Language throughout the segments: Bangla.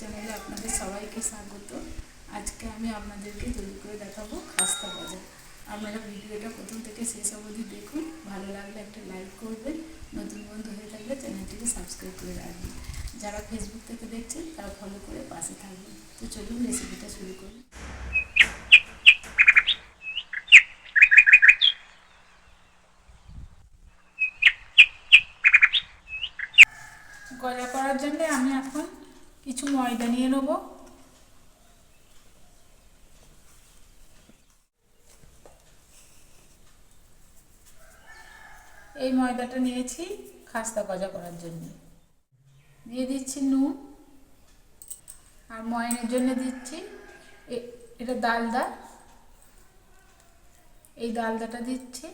চ্যানেলে আপনাদের সবাইকে স্বাগত। আজকে আমি আপনাদেরকে তৈরি করে দেখাবো খাস্তা গজা আপনারা ভিডিওটা প্রথম থেকে শেষ অবধি দেখুন, ভালো লাগলে একটা লাইক করবেন, নতুন বন্ধু হয়ে থাকলে চ্যানেলটিকে সাবস্ক্রাইব করে রাখবেন। যারা ফেসবুক থেকে দেখছেন, তারা ফলো করে পাশে থাকবেন। তো চলুন রেসিপিটা শুরু করুন গজা করার জন্য আমি এখন কিছু ময়দা নিয়ে নেব। এই ময়দাটা নিয়েছি খাস্তা গজা করার জন্য। দিয়ে দিচ্ছি নুন আর ময়নের জন্য দিচ্ছি এটা ডালদা এই ডালদাটা দিচ্ছি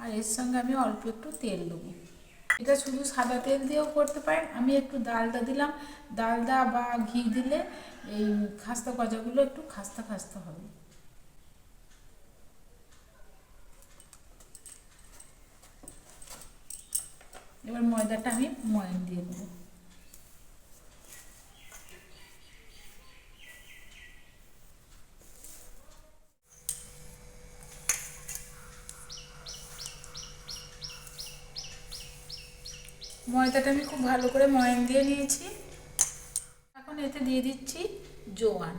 আর এর সঙ্গে আমি অল্প একটু তেল দেবো। এটা শুধু সাদা তেল দিয়েও করতে পারেন। আমি একটু ডালদা দিলাম। ডালদা বা ঘি দিলে এই খাস্তা গজাগুলো একটু খাস্তা খাস্তা হবে। এবার ময়দাটা আমি ময়ান দিয়ে দেবো। ময়দাটা আমি খুব ভালো করে ময়ান দিয়ে নিয়েছি। এখন এতে দিয়ে দিচ্ছি জোয়ান।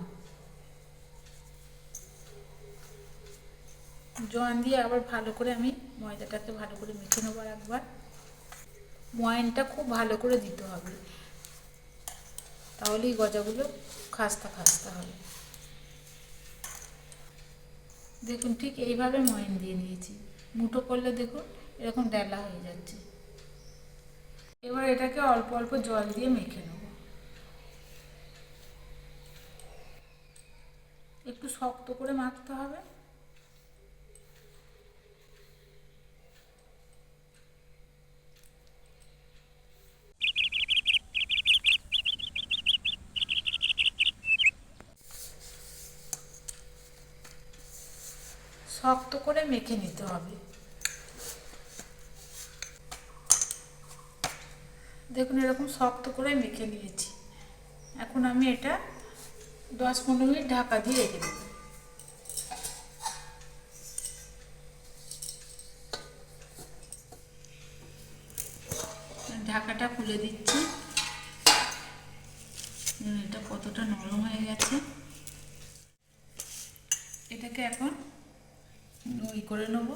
জোয়ান দিয়ে আবার ভালো করে আমি ময়দাটাকে ভালো করে মেখে নেব একবার। ময়ানটা খুব ভালো করে দিতে হবে। তাহলেই গজাগুলো খাস্তা খাস্তা হবে। দেখুন ঠিক এইভাবে ময়ান দিয়ে নিয়েছি। মুঠো করলে দেখুন এরকম ডেলা হয়ে যাচ্ছে। এবার এটাকে অল্প অল্প জল দিয়ে মেখে নেব। একটু শক্ত করে মাখতে হবে। শক্ত করে মেখে নিতে হবে। দেখুন, এরকম শক্ত করে মেখে নিয়েছি। এখন আমি এটা দশ পনেরো মিনিট ঢাকা দিয়ে রেখে দেবো। ঢাকাটা খুলে দিচ্ছি। এটা কতটা নরম হয়ে গেছে। এটাকে এখন ওই করে নেব।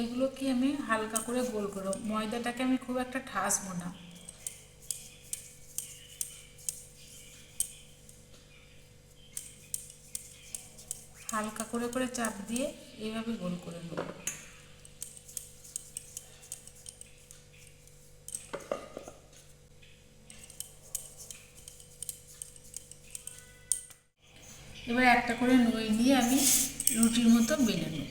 এগুলোকে আমি হালকা করে গোল করো ময়দাটাকে আমি খুব একটা ঠাসবো না। হালকা করে করে চাপ দিয়ে এইভাবে গোল করে নেব। এবার একটা করে নই নিয়ে আমি রুটির মতো বেলে নেব।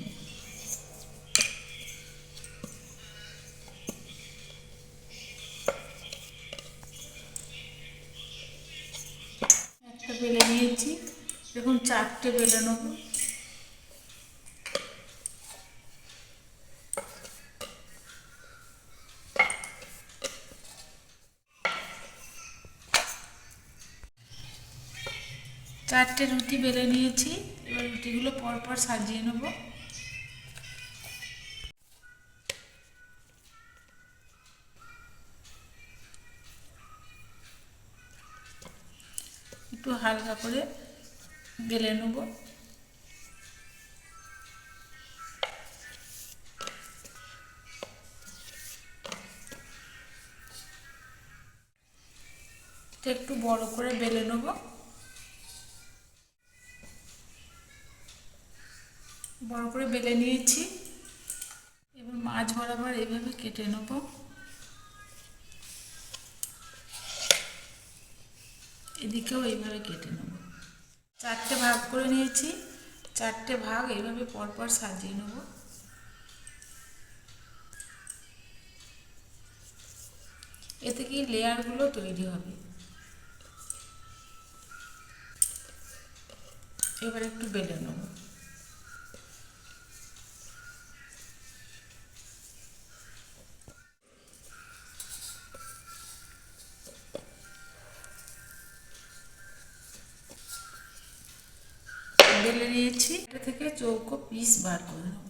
চারটে বেলে নেব। চারটে রুটি বেলে নিয়েছি, এবার রুটিগুলো পরপর সাজিয়ে নেব। একটু হালকা করে বেলে নেব। একটু বড় করে বেলে নেব। বড় করে বেলে নিয়েছি। এবার মাছ বরাবর এইভাবে কেটে নেব। এদিকেও এইভাবে কেটে নেব। চারটে ভাগ করে নিয়েছি। চারটে ভাগ এইভাবে পরপর সাজিয়ে নেব। এতে কি লেয়ারগুলো তৈরি হবে? এবার একটু বেলে নেব। নিয়েছি এটা থেকে চৌকো পিস বার করে নেব।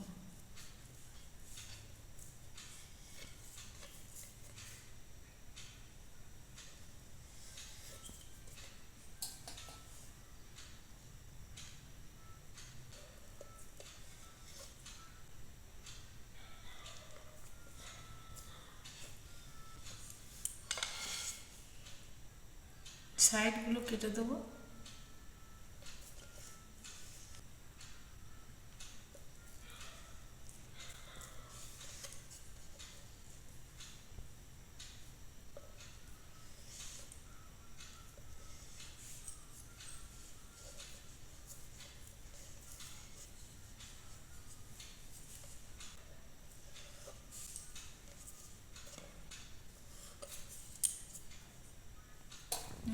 সাইডগুলো কেটে দেবো।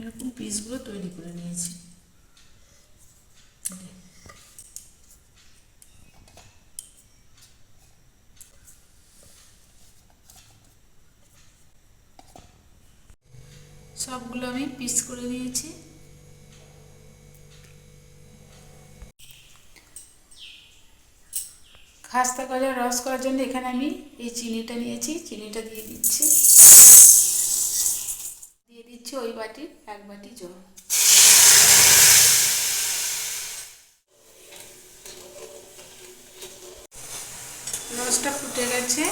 এরকম পিসগুলো তৈরি করে নিয়েছি সবগুলো আমি পিস করে নিয়েছি। খাস্তা গজার রস করার জন্য এখানে আমি এই চিনিটা নিয়েছি। চিনিটা দিয়ে দিচ্ছি। দিচ্ছি ওই বাটির এক বাটি জল। রসটা ফুটে গেছে।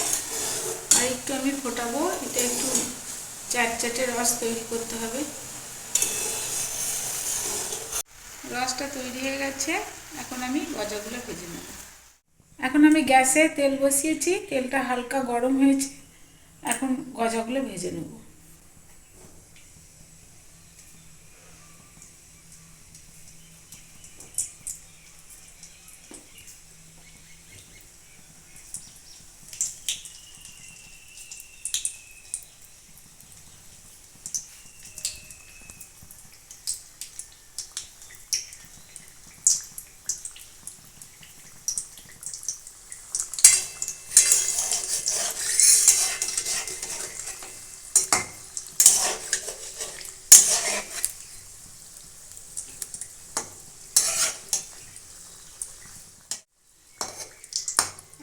আর একটু আমি ফোটাবো, এটা একটু চার চারটে রস তৈরি করতে হবে। রসটা তৈরি হয়ে গেছে, এখন আমি গজাগুলো ভেজে নেব। এখন আমি গ্যাসে তেল বসিয়েছি, তেলটা হালকা গরম হয়েছে, এখন গজাগুলো ভেজে নেব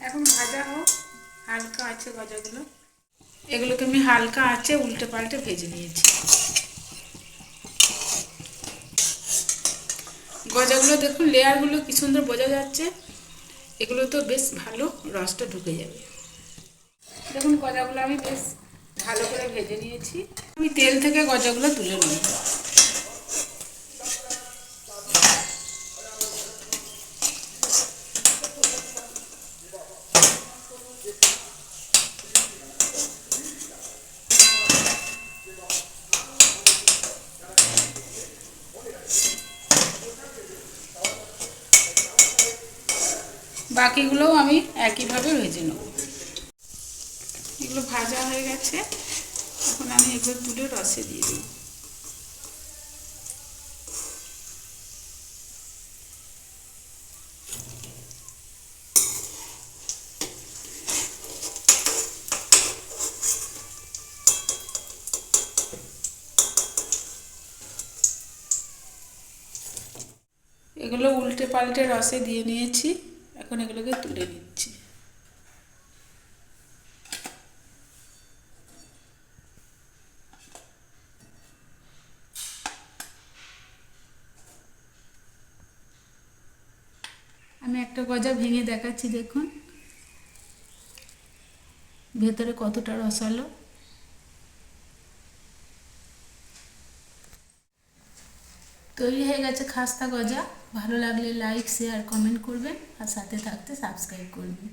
এখন ভাজা হোক হালকা আছে গজাগুলো এগুলোকে আমি হালকা আছে উল্টে পাল্টে ভেজে নিয়েছি। গজাগুলো দেখুন, লেয়ারগুলো কি সুন্দর বোঝা যাচ্ছে। এগুলো তো বেশ ভালো রসটা ঢুকে যাবে। দেখুন, গজাগুলো আমি বেশ ভালো করে ভেজে নিয়েছি। আমি তেল থেকে গজাগুলো তুলে নিই বাকিগুলোও আমি একইভাবে ভেজে নেব। এগুলো ভাজা হয়ে গেছে। এখন আমি এগুলো তুলে রসে দিয়ে দেব। এগুলো উল্টে পাল্টে রসে দিয়ে নিয়েছি। এখন এগুলোকে তুলে নিচ্ছি। আমি একটা গজা ভেঙে দেখাচ্ছি দেখুন। ভেতরে কতটা রসালো। তৈরি হয়ে গেছে খাস্তা গজা। ভালো লাগলে লাইক শেয়ার কমেন্ট করবেন আর সাথে থাকতে সাবস্ক্রাইব করবেন।